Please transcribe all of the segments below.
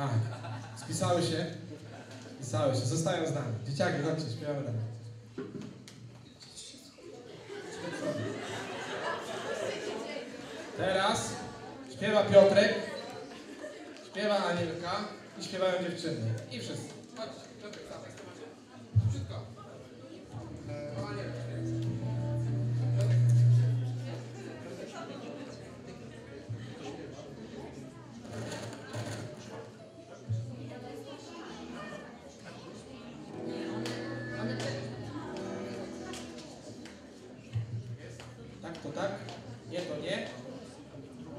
Tak. Spisały się? Spisały się. Zostają z nami. Dzieciaki, chodźcie, śpiewamy dalej. Teraz śpiewa Piotrek, śpiewa Anielka i śpiewają dziewczyny. I wszyscy. Piotrek. Szybko. E, Tak to tak, nie to nie.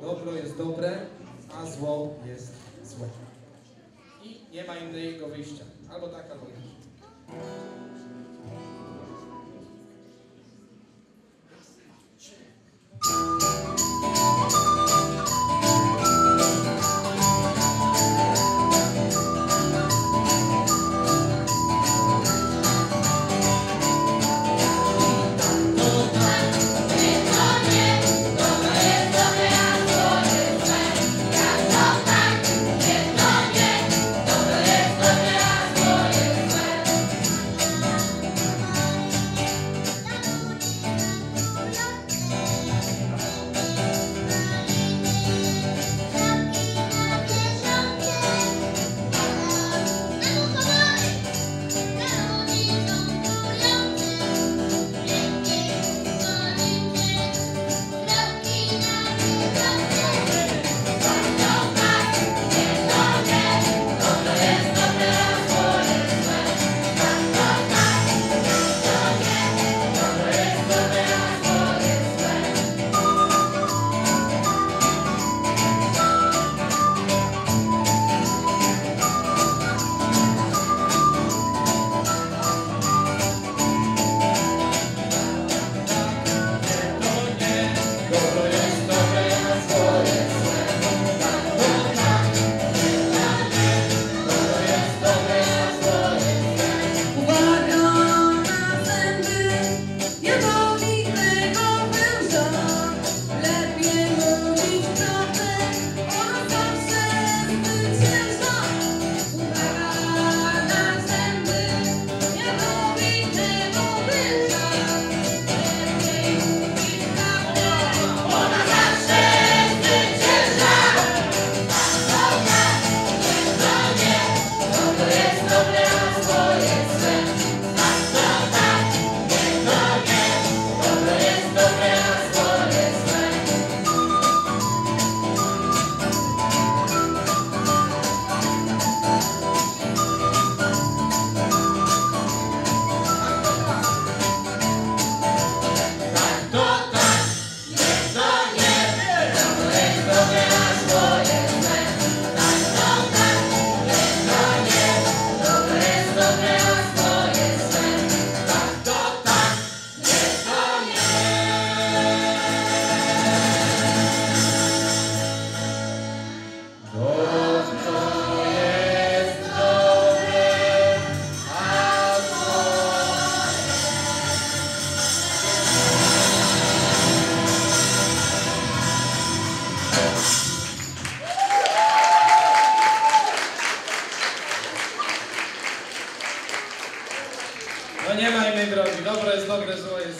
Dobro jest dobre, a zło jest złe. I nie ma innego wyjścia. Albo tak, albo inaczej. dobre zło i